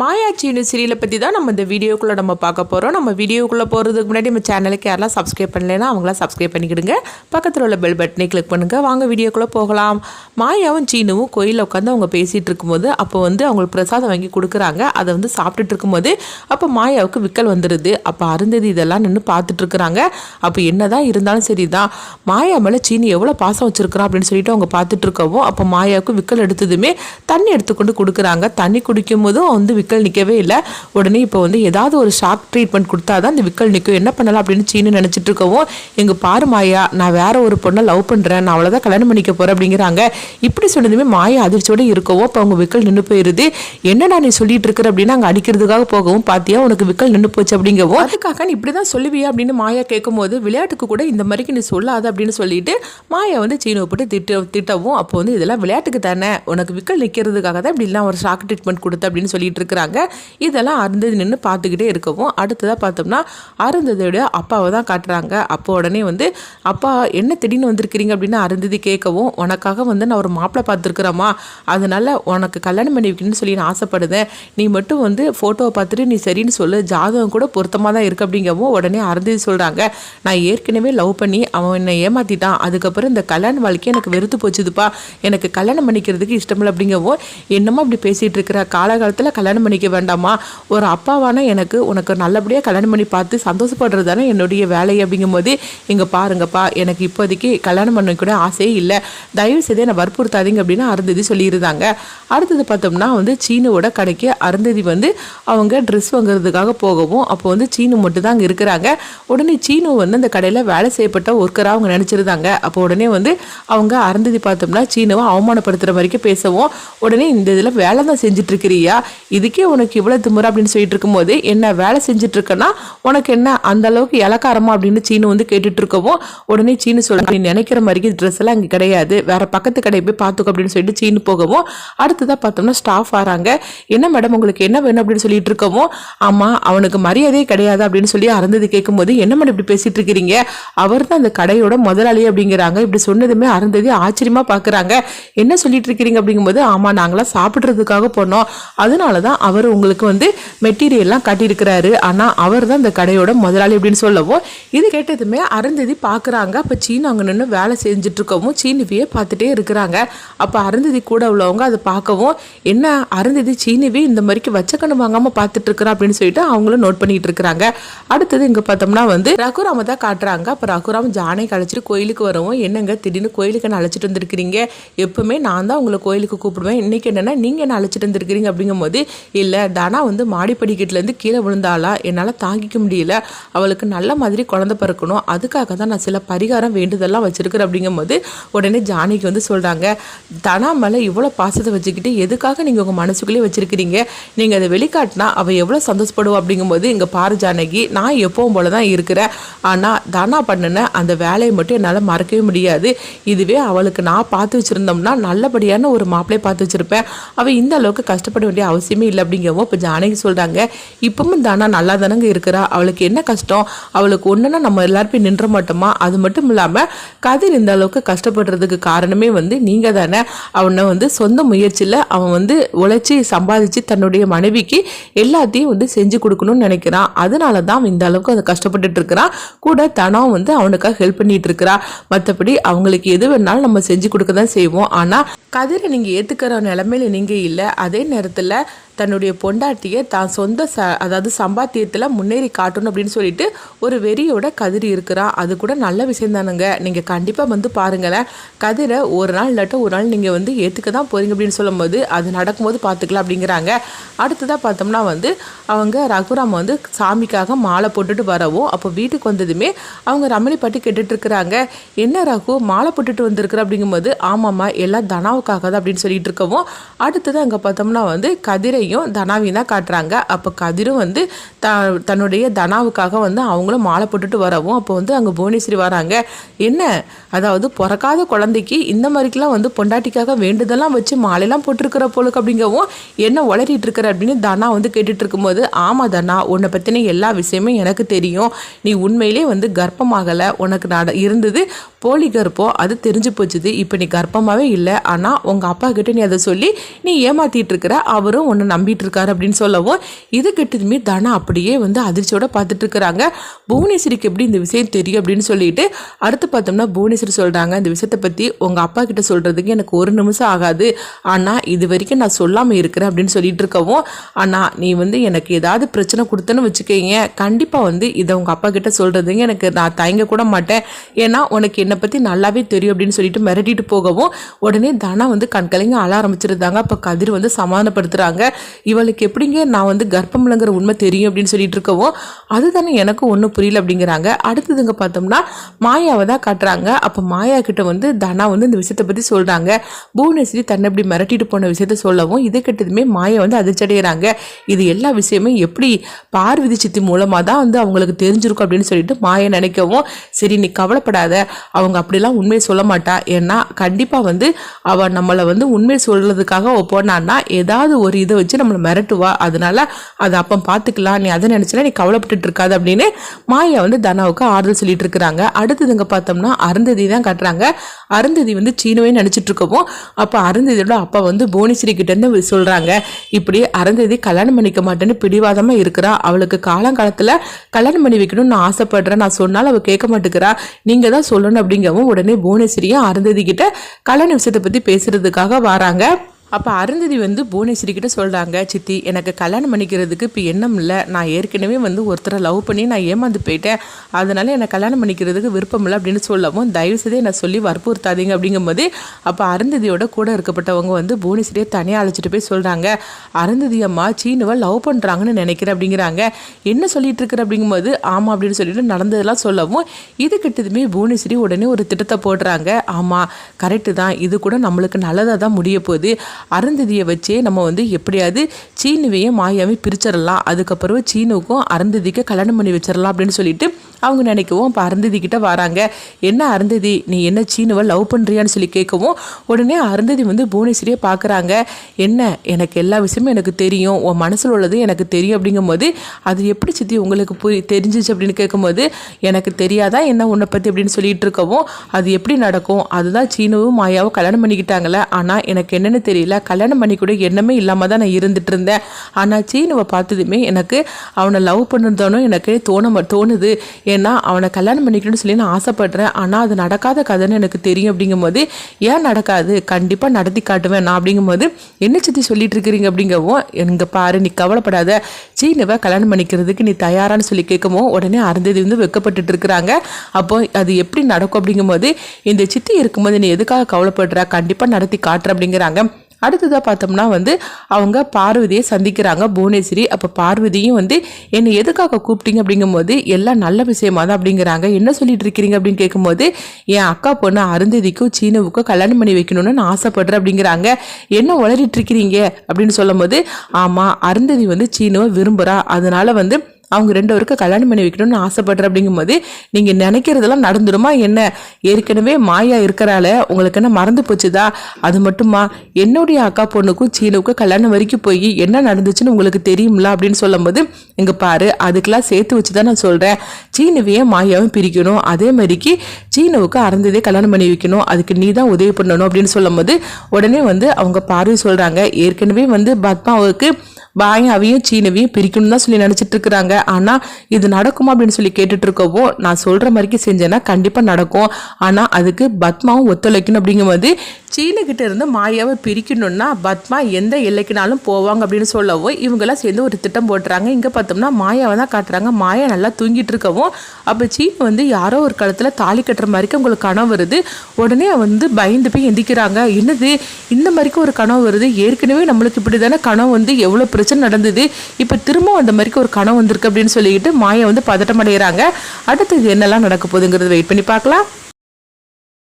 மாயா சீனு சீரியலை பற்றி தான் நம்ம இந்த வீடியோக்குள்ளே நம்ம பார்க்க போகிறோம் நம்ம வீடியோக்குள்ளே போகிறதுக்கு முன்னாடி நம்ம சேனலுக்கு யாரெல்லாம் சப்ஸ்கிரைப் பண்ணலைன்னா அவங்களாம் சப்ஸ்கிரைப் பண்ணிக்கிடுங்க. பக்கத்தில் உள்ள பெல் பட்டனை கிளிக் பண்ணுங்கள் வாங்க வீடியோக்குள்ளே போகலாம். மாயாவும் சீனுவும் கோயிலில் உட்காந்து அவங்க பேசிகிட்டு இருக்கும்போது அப்போ வந்து அவங்களுக்கு பிரசாதம் வாங்கி கொடுக்குறாங்க. அதை வந்து சாப்பிட்டுட்டு இருக்கும்போது அப்போ மாயாவுக்கு விக்கல் வந்துடுது அப்போ அருந்ததி இதெல்லாம் நின்று பார்த்துட்ருக்குறாங்க அப்போ அப்போ என்னதான் இருந்தாலும் சரி தான் மாயா மேலே சீனி எவ்வளோ பாசம் வச்சிருக்கிறா அப்படின்னு சொல்லிட்டு அவங்க பார்த்துட்டு இருக்கவும் அப்போ மாயாவுக்கு விக்கல் எடுத்ததுமே தண்ணி எடுத்துக்கொண்டு கொடுக்குறாங்க. தண்ணி குடிக்கும் போதும் வந்து விக்கல் நிற்கவே இல்லை. உடனே இப்போ வந்து ஏதாவது ஒரு ஷாக் ட்ரீட்மெண்ட் கொடுத்தா தான் இந்த விக்கல் நிற்கும் என்ன பண்ணலாம் அப்படின்னு சீனு நினச்சிட்டு இருக்கவும் எங்கள் பாரு மாயா நான் வேற ஒரு பொண்ணை லவ் பண்ணுறேன் நான் அவ்வளோதான் கல்யாணம் பண்ணிக்க போகிறேன் அப்படிங்கிறாங்க. இப்படி சொன்னதுமே மாயா அதிர்ச்சியோட இருக்கவும் இப்போ அவங்க விக்கல் நின்று போயிருது. என்னடா நீ சொல்லிட்டு இருக்கிற? அப்படின்னு அங்கே அடிக்கிறதுக்காக போகவும் பார்த்தியா உனக்கு விக்கல் நின்று போச்சு. அப்படிங்கவும் அதுக்காக நீ இப்படி தான் சொல்லுவியா அப்படின்னு மாயா கேட்கும்போது விளையாட்டுக்கு கூட இந்த மாதிரிக்கு நீ சொல்லாத அப்படின்னு சொல்லிட்டு மாயா வந்து சீனை போட்டு திட்ட திட்டவும் அப்போ வந்து இதெல்லாம் விளையாட்டுக்கு தானே? உனக்கு விக்கல் நிற்கிறதுக்காக தான் இப்படிலாம் ஒரு ஷாக் ட்ரீட்மெண்ட் கொடுத்து அப்படின்னு சொல்லிட்டு இருக்கிறாங்க. இதெல்லாம் அருந்ததி நின்று பார்த்துக்கிட்டே இருக்கவும் அடுத்ததாக பார்த்தோம்னா அருந்ததியோட அப்பாவை தான் காட்டுறாங்க. அப்போ உடனே வந்து அப்பா என்ன திடீர்னு வந்திருக்கிறீங்க? அப்படின்னு அருந்ததி கேட்கவும் உனக்காக வந்து நான் ஒரு மாப்பிள்ளை பார்த்துருக்குறேம்மா. அதனால உனக்கு கல்யாணம் பண்ணி வைக்கணும்னு சொல்லி நான் ஆசைப்படுதேன். நீ மட்டும் வந்து ஃபோட்டோவை பார்த்துட்டு நீ சரின்னு சொல்லு. ஜாதகம் கூட பொருத்தமாக தான் இருக்குது அப்படிங்கவும் உடனே அருந்ததி சொல்கிறாங்க நான் ஏற்கனவே லவ் பண்ணி அவன் என்னை ஏமாற்றிட்டான் அதுக்கப்புறம் இந்த கல்யாண வாழ்க்கை எனக்கு வெறுத்து போச்சுதுப்பா. எனக்கு கல்யாணம் பண்ணிக்கிறதுக்கு இஷ்டமில்லை. அப்படிங்கவும் என்னமோ அப்படி பேசிகிட்டு இருக்கிற? காலகாலத்தில் கல்யாணம் பண்ணிக்க வேண்டாமா? ஒரு அப்பாவான எனக்கு உனக்கு நல்லபடியாக கல்யாணம் பண்ணி பார்த்து சந்தோஷப்படுறது தானே என்னுடைய வேலை அப்படிங்கும்போது இங்கே பாருங்கப்பா எனக்கு இப்போதைக்கு கல்யாணம் பண்ண கூட ஆசையே இல்லை. தயவு செய்து என்னை வற்புறுத்தாதீங்க அப்படின்னு அருந்ததி சொல்லியிருந்தாங்க. அடுத்தது பார்த்தோம்னா வந்து சீனுவோட கடைக்கு அருந்ததி வந்து அவங்க ட்ரெஸ் வாங்குறதுக்காக போகவும் அப்போ வந்து சீனு மட்டும் தான் அங்கே இருக்கிறாங்க. உடனே சீனு வந்து அந்த கடையில் வேலை செய்யப்பட்ட ஒர்க்கராக அவங்க நினச்சிருந்தாங்க. அப்போ உடனே வந்து அவங்க அருந்ததி பார்த்தோம்னா சீனுவை அவமானப்படுத்துகிற வரைக்கும் பேசவும் உடனே இந்த இதில் வேலை தான் செஞ்சுட்டு இருக்கிறியா? இதுக்கே உனக்கு இவ்வளோ திமுறை அப்படின்னு சொல்லிட்டு இருக்கும்போது என்ன வேலை செஞ்சுட்டு இருக்கேன்னா உனக்கு என்ன அந்த அளவுக்கு இலக்காரமா அப்படின்னு சீனு வந்து கேட்டுட்டு இருக்கவும் உடனே சீனு சொல்ல நீ நினைக்கிற மாதிரி ட்ரெஸ் எல்லாம் அங்கே கிடையாது. வேற பக்கத்து கடையை போய் பார்த்துக்கோ அப்படின்னு சொல்லிட்டு சீனு போகவும் அடுத்ததாக பார்த்தோம்னா ஸ்டாஃப் வராங்க. என்ன மேடம் உங்களுக்கு என்ன வேணும்? அப்படின்னு சொல்லிட்டு இருக்கவும் ஆமா அவனுக்கு மரியாதையே கிடையாது அப்படின்னு சொல்லி அறந்தது கேட்கும்போது என்ன மேடம் இப்படி பேசிட்டு இருக்கிறீங்க அவர் தான் அந்த கடையோட முதலாளி அப்படிங்கிறாங்க. இப்படி சொன்னதுமே அருந்ததி ஆச்சரியமா பார்க்குறாங்க என்ன சொல்லிட்டு இருக்கிறீங்க அப்படிங்கும்போது ஆமா நாங்களாம் சாப்பிட்றதுக்காக போனோம். அதனால தான் அவர் உங்களுக்கு வந்து மெட்டீரியல்லாம் கட்டியிருக்கிறாரு. ஆனால் அவர் தான் இந்த கடையோட முதலாளி அப்படின்னு சொல்லவும் இது கேட்டதுமே அருந்ததி பார்க்குறாங்க அப்போ சீனு அங்கே நின்று வேலை செஞ்சுட்டு சீனிவியை பார்த்துட்டே இருக்கிறாங்க. அப்போ அருந்ததி கூட உள்ளவங்க அதை பார்க்கவும் என்ன அருந்ததி சீனிவி இந்த மாதிரிக்கு வச்ச கண்ணு வாங்காமல் பார்த்துட்ருக்குறா அப்படின்னு சொல்லிட்டு அவங்களும் நோட் பண்ணிகிட்டு இருக்கிறாங்க. அடுத்தது இங்கே பார்த்தோம்னா வந்து ரகுராம தான் காட்டுறாங்க. அப்போ ரகுராம் ஜானை கழிச்சிட்டு கோயிலுக்கு வரவும் என்னங்க திடீர்னு கோயிலுக்கு என்ன அழைச்சிட்டு வந்திருக்கிறீங்க? எப்பவுமே நான் தான் உங்களை கோயிலுக்கு கூப்பிடுவேன். இன்னைக்கு என்னென்னா நீங்கள் என்ன அழைச்சிட்டு வந்திருக்கிறீங்க அப்படிங்கும்போது இல்லை தனா வந்து மாடி கீழே விழுந்தாளா? என்னால் தாங்கிக்க முடியல. அவளுக்கு நல்ல மாதிரி குழந்தை பிறக்கணும். அதுக்காக தான் நான் சில பரிகாரம் வேண்டுதெல்லாம் வச்சிருக்கிறேன் அப்படிங்கும்போது உடனே ஜானிக்கு வந்து சொல்கிறாங்க தனா மேலே இவ்வளோ பாசத்தை வச்சுக்கிட்டு எதுக்காக நீங்கள் உங்கள் மனசுக்குள்ளேயே வச்சுருக்கிறீங்க? நீங்கள் அதை வெளிக்காட்டினா அவள் எவ்வளோ சந்தோஷப்படுவோம் அப்படிங்கும்போது இங்கே பாரு ஜானகி நான் எப்பவும் போல தான் இருக்கிறேன். ஆனால் தனா பண்ணின அந்த வேலையை மட்டும் என்னால் மறக்கவே முடியாது. இதுவே அவளுக்கு நான் பார்த்து வச்சுருந்தோம்னா நல்லபடியான ஒரு மாப்பிள்ளையை பார்த்து வச்சுருப்பேன். அவள் இந்த அளவுக்கு கஷ்டப்பட வேண்டிய அவசியமே இல்லை அப்படிங்கவும் இப்போ ஜானகி சொல்கிறாங்க இப்பவும் தானா நல்லா தானங்க இருக்கிறா. அவளுக்கு என்ன கஷ்டம்? அவளுக்கு ஒன்றுன்னா நம்ம எல்லாருமே நின்ற மாட்டோமா? அது மட்டும் இல்லாமல் கதிர் இந்த அளவுக்கு கஷ்டப்படுறதுக்கு காரணமே வந்து நீங்கள் தானே. அவனை வந்து சொந்த முயற்சியில் அவன் வந்து உழைச்சி சம்பாதிச்சு தன்னுடைய மனைவிக்கு எல்லாத்தையும் வந்து செஞ்சு கொடுக்கணும்னு நினைக்கிறான். அதனால தான் இந்த அளவுக்கு அதை கஷ்டப்பட்டுட்டு இருக்கிறான். கூட தனம் வந்து அவனுக்காக ஹெல்ப் பண்ணிட்டு இருக்கிறா. மற்றபடி அவங்களுக்கு எது வேணாலும் நம்ம செஞ்சு கொடுக்க தான் செய்வோம். ஆனால் கதிரை நீங்கள் ஏற்றுக்கிற நிலமையில நீங்கள் இல்லை. அதே நேரத்தில் தன்னுடைய பொண்டாட்டியை தான் சொந்த ச அதாவது சம்பாத்தியத்தில் முன்னேறி காட்டணும் அப்படின்னு சொல்லிட்டு ஒரு வெறியோட கதிர் இருக்கிறான். அது கூட நல்ல விஷயம் தானுங்க. நீங்கள் கண்டிப்பாக வந்து பாருங்களேன். கதிரை ஒரு நாள் இல்லாட்டும் ஒரு நாள் நீங்கள் வந்து ஏற்றுக்க தான் போகிறீங்க அப்படின்னு சொல்லும்போது அது நடக்கும்போது பார்த்துக்கலாம் அப்படிங்கிறாங்க. அடுத்ததாக பார்த்தோம்னா வந்து அவங்க ரகுராம் வந்து சாமிக்காக மாலை போட்டுட்டு வரவும் அப்போ வீட்டுக்கு வந்ததுமே அவங்க ரமணி பாட்டி கேட்டுட்டு இருக்கிறாங்க. என்ன ரகு மாலை போட்டுட்டு வந்திருக்கிற அப்படிங்கும்போது ஆமாம்மா எல்லாம் தனாவுக்காக அப்படின்னு சொல்லிட்டு இருக்கவும் அடுத்தது அங்கே பார்த்தோம்னா வந்து கதிரையும் தனாவையும் தான் காட்டுறாங்க. அப்போ கதிரும் வந்து த தன்னுடைய தனாவுக்காக வந்து அவங்களும் மாலை போட்டுட்டு வரவும் அப்போ வந்து அங்கே புவனேஸ்வரி வராங்க. என்ன? அதாவது பிறக்காத குழந்தைக்கு இந்த மாதிரிக்கெல்லாம் வந்து பொண்டாட்டிக்காக வேண்டுதெல்லாம் வச்சு மாலையெல்லாம் போட்டிருக்கிற போலுக்கு அப்படிங்கவும் என்ன உளறிட்டு இருக்கிற அப்படின்னு தனா வந்து கேட்டுட்டு இருக்கும்போது ஆமாம் தனா உன்னை பற்றின எல்லா விஷயமும் எனக்கு தெரியும். நீ உண்மையிலே வந்து கர்ப்பமாகலை உனக்கு நட இருந்தது போலி கர்ப்பம் அது தெரிஞ்சு போச்சுது. இப்போ நீ கர்ப்பமாகவே இல்லை ஆனால் உங்கள் அப்பா கிட்ட நீ அதை சொல்லி நீ ஏமாத்திட்டு இருக்கிற அவரும் உன்னை நம்பிட்டு இருக்காரு அப்படின்னு சொல்லவும் இது கிட்டதுமே தனா அப்படியே வந்து அதிர்ச்சியோட பார்த்துட்டு இருக்கிறாங்க. புவனேஸ்வரிக்கு எப்படி இந்த விஷயம் தெரியும் அப்படின்னு சொல்லிட்டு அடுத்து பார்த்தோம்னா புவனேஸ்வரி சொல்கிறாங்க இந்த விஷயத்தை பற்றி உங்கள் அப்பா கிட்ட சொல்கிறதுக்கு எனக்கு ஒரு நிமிஷம் ஆகாது. ஆனால் இது வரைக்கும் நான் சொல்லாமல் இருக்கிறேன் அப்படின்னு சொல்லிட்டு இருக்கவும் ஆனால் நீ வந்து எனக்கு ஏதாவது பிரச்சனை கொடுத்தேன்னு வச்சுக்கோங்க கண்டிப்பாக வந்து இதை உங்கள் அப்பா கிட்ட சொல்கிறதுங்க எனக்கு நான் தயங்க கூட மாட்டேன். ஏன்னா உனக்கு என்னை பற்றி நல்லாவே தெரியும் அப்படின்னு சொல்லிட்டு மிரட்டிட்டு போகவும் உடனே தனா வந்து கண்கலைங்க அழ ஆரம்பிச்சிருந்தாங்க. அப்போ கதிர் வந்து சமாதானப்படுத்துகிறாங்க இவளுக்கு எப்படிங்க நான் வந்து கர்ப்பம்லங்கிற உண்மை தெரியும் அப்படின்னு சொல்லிட்டு இருக்கவும் அதுதானே எனக்கும் ஒன்றும் புரியல அப்படிங்கிறாங்க. அடுத்ததுங்க பார்த்தோம்னா மாயாவை தான் காட்டுறாங்க. அப்போ மாயா கிட்ட வந்து தனா வந்து இந்த விஷயத்தை பற்றி சொல்கிறாங்க புவனேஸ்வரி தன்னை இப்படி மிரட்டிட்டு போன விஷயத்த சொல்லவும் இதை கிட்டதுமே மாயா வந்து அதிர்ச்சடைகிறாங்க இது எல்லா விஷயமே எப்படி பார்வதி சித்தி மூலமாக தான் வந்து அவங்களுக்கு தெரிஞ்சிருக்கும் அப்படின்னு சொல்லிட்டு மாயை நினைக்கவும் சரி நீ கவலைப்படாத. அவங்க அப்படிலாம் உண்மையை சொல்ல மாட்டா. ஏன்னா கண்டிப்பாக வந்து அவள் நம்மளை வந்து உண்மையை சொல்கிறதுக்காக போனான்னா ஏதாவது ஒரு இதை வச்சு நம்மளை மிரட்டுவா. அதனால அதை அப்போ பார்த்துக்கலாம் நீ அதை நினச்சினா நீ கவலைப்பட்டு இருக்காது அப்படின்னு மாயா வந்து தனாவுக்கு ஆறுதல் சொல்லிட்டு இருக்கிறாங்க. அடுத்ததுங்க பார்த்தோம்னா அருந்ததி தான் காட்டுறாங்க. அருந்ததி வந்து சீனவே நினச்சிட்டு இருக்கவும் அப்போ அருந்ததியோட அப்பா வந்து புவனேஸ்வரி கிட்டேருந்து சொல்கிறாங்க இப்படி அருந்ததி கல்யாணம் பண்ணிக்க மாட்டேன்னு பிடிவாதமாக இருக்கிறா. அவளுக்கு காலங்காலத்தில் கல்யாணம் பண்ணி வைக்கணும்னு நான் ஆசைப்படுறேன். நான் சொன்னாலும் அவள் கேட்க மாட்டேங்கிறா. நீங்கள் தான் சொல்லணும் அப்படிங்கவும் உடனே புவனேஸ்வரியும் அருந்ததி கிட்ட கல்யாண விஷயத்தை பற்றி பேசுறதுக்காக வராங்க. அப்போ அருந்ததி வந்து புவனேஸ்வரி கிட்ட சொல்கிறாங்க சித்தி எனக்கு கல்யாணம் பண்ணிக்கிறதுக்கு இப்போ எண்ணம் இல்லை. நான் ஏற்கனவே வந்து ஒருத்தரை லவ் பண்ணி நான் ஏமாந்து போயிட்டேன். அதனால் என்னை கல்யாணம் பண்ணிக்கிறதுக்கு விருப்பம் இல்லை அப்படின்னு சொல்லவும் தயவு செய்து என்னை சொல்லி வற்புறுத்தாதீங்க அப்படிங்கும்போது அப்போ அருந்ததியோட கூட இருக்கப்பட்டவங்க வந்து புவனேஸ்வரியை தனியாக அழைச்சிட்டு போய் சொல்கிறாங்க அருந்ததி அம்மா சீனுவை லவ் பண்ணுறாங்கன்னு நினைக்கிறேன் அப்படிங்கிறாங்க. என்ன சொல்லிட்டு இருக்கிற அப்படிங்கும்போது ஆமாம் அப்படின்னு சொல்லிட்டு நடந்ததெல்லாம் சொல்லவும் இது கிட்டதுமே புவனேஸ்வரி உடனே ஒரு திட்டத்தை போடுறாங்க. ஆமாம் கரெக்டு தான். இது கூட நம்மளுக்கு நல்லதாக தான் முடிய போகுது அருந்ததியை வச்சே நம்ம வந்து எப்படியாவது சீனுவையும் மாயாவையும் பிரிச்சிடலாம். அதுக்கப்புறம் சீனுக்கும் அருந்ததிக்கு கல்யாணம் பண்ணி வச்சிடலாம் அப்படின்னு சொல்லிட்டு அவங்க நினைக்கவும் இப்போ அருந்ததி கிட்ட வராங்க. என்ன அருந்ததி நீ என்ன சீனுவை லவ் பண்ணுறியான்னு சொல்லி கேட்கவும் உடனே அருந்ததி வந்து புவனேஸ்வரியை பார்க்குறாங்க. என்ன எனக்கு எல்லா விஷயமும் எனக்கு தெரியும். உன் மனசில் உள்ளது எனக்கு தெரியும் அப்படிங்கும்போது அது எப்படி சித்தி உங்களுக்கு புரி தெரிஞ்சிச்சு அப்படின்னு கேட்கும்போது எனக்கு தெரியாதா என்ன உன்னை பற்றி அப்படின்னு சொல்லிட்டு இருக்கவும் அது எப்படி நடக்கும்? அதுதான் சீனுவும் மாயாவும் கல்யாணம் பண்ணிக்கிட்டாங்களே. ஆனால் எனக்கு என்னென்னு தெரியல. கல்யாணம் பண்ணி கூட எண்ணமே இல்லாமல் தான் நான் இருந்துட்டு இருந்தேன். ஆனால் சீனுவை பார்த்ததுமே எனக்கு அவனை லவ் பண்ணுறதானும் எனக்கு தோண தோணுது. ஏன்னா அவனை கல்யாணம் பண்ணிக்கணும்னு சொல்லி நான் ஆசைப்படுறேன். ஆனால் அது நடக்காத கதைன்னு எனக்கு தெரியும் அப்படிங்கும்போது ஏன் நடக்காது? கண்டிப்பாக நடத்தி காட்டுவேன் நான் அப்படிங்கும்போது என்ன சுற்றி சொல்லிட்டு இருக்கிறீங்க? அப்படிங்கவும் எங்கே பாரு நீ கவலைப்படாத. சீனுவை கல்யாணம் பண்ணிக்கிறதுக்கு நீ தயாரான்னு சொல்லி கேட்கவும் உடனே அருந்ததி வந்து வெக்கப்பட்டுட்டு இருக்கிறாங்க. அப்போ அது எப்படி நடக்கும் அப்படிங்கும்போது இந்த சித்தி இருக்கும்போது நீ எதுக்காக கவலைப்படுற? கண்டிப்பாக நடத்தி காட்டுற அப்படிங்கிறாங்க. அடுத்ததாக பார்த்தோம்னா வந்து அவங்க பார்வதியை சந்திக்கிறாங்க புவனேஸ்வரி. அப்போ பார்வதியும் வந்து என்னை எதுக்காக கூப்பிட்டீங்க? அப்படிங்கும்போது எல்லாம் நல்ல விஷயமா தான் அப்படிங்கிறாங்க. என்ன சொல்லிட்டு இருக்கிறீங்க? அப்படின்னு கேட்கும்போது என் அக்கா பொண்ணு அருந்ததிக்கும் சீனவுக்கும் கல்யாணம் பண்ணி வைக்கணும்னு நான் ஆசைப்படுறேன் அப்படிங்கிறாங்க. என்ன உளறிட்டு இருக்கிறீங்க? அப்படின்னு சொல்லும்போது ஆமாம் அருந்ததி வந்து சீனவை விரும்புகிறா அதனால வந்து அவங்க ரெண்டு பேருக்கு கல்யாணம் பண்ணி வைக்கணும்னு ஆசைப்படுற அப்படிங்கும்போது நீங்கள் நினைக்கிறதெல்லாம் நடந்துருமா என்ன? ஏற்கனவே மாயா இருக்கிறால உங்களுக்கு என்ன மறந்து போச்சுதா? அது மட்டுமா? என்னுடைய அக்கா பொண்ணுக்கும் சீனுக்கும் கல்யாணம் வரைக்கும் போய் என்ன நடந்துச்சுன்னு உங்களுக்கு தெரியும்ல அப்படின்னு சொல்லும்போது இங்கே பாரு அதுக்கெல்லாம் சேர்த்து வச்சு தான் நான் சொல்கிறேன் சீனுவையும் மாயாவும் பிரிக்கணும். அதே மாதிரிக்கு சீனுவுக்கு அறந்ததே கல்யாணம் பண்ணி வைக்கணும். அதுக்கு நீ தான் உதவி பண்ணணும் அப்படின்னு சொல்லும்போது உடனே வந்து அவங்க பார்வை சொல்கிறாங்க ஏற்கனவே வந்து பத்மாவுக்கு பாயாவையும் சீனவையும் பிரிக்கணும் தான் சொல்லி நினச்சிட்டு இருக்கிறாங்க ஆனால் இது நடக்குமா அப்படின்னு சொல்லி கேட்டுட்டு இருக்கவும் நான் சொல்கிற மாதிரிக்கு செஞ்சேன்னா கண்டிப்பாக நடக்கும். ஆனால் அதுக்கு பத்மாவும் ஒத்துழைக்கணும் அப்படிங்கும்போது சீனுக்கிட்ட இருந்து மாயாவை பிரிக்கணும்னா பத்மா எந்த எல்லைக்குனாலும் போவாங்க அப்படின்னு சொல்லவோ இவங்கெல்லாம் சேர்ந்து ஒரு திட்டம் போட்டுறாங்க. இங்கே பார்த்தோம்னா மாயாவை தான் காட்டுறாங்க. மாயா நல்லா தூங்கிட்டு இருக்கவும் அப்போ சீன் வந்து யாரோ ஒரு காலத்தில் தாலி கட்டுற மாதிரிக்கு உங்களுக்கு கனவு வருது. உடனே வந்து பயந்து போய் எந்திக்கிறாங்க. என்னது? இந்த மாதிரிக்கு ஒரு கனவு வருது. ஏற்கனவே நம்மளுக்கு இப்படி தானே கனவு வந்து எவ்வளோ பிரச்சனை நடந்தது. இப்போ திரும்ப அந்த மாதிரிக்கு ஒரு கனவு வந்திருக்கு அப்படின்னு சொல்லிக்கிட்டு மாயா வந்து பதட்டம் அடைகிறாங்க அடுத்தது என்னெல்லாம் நடக்க போகுதுங்கிறத வெயிட் பண்ணி பார்க்கலாம்.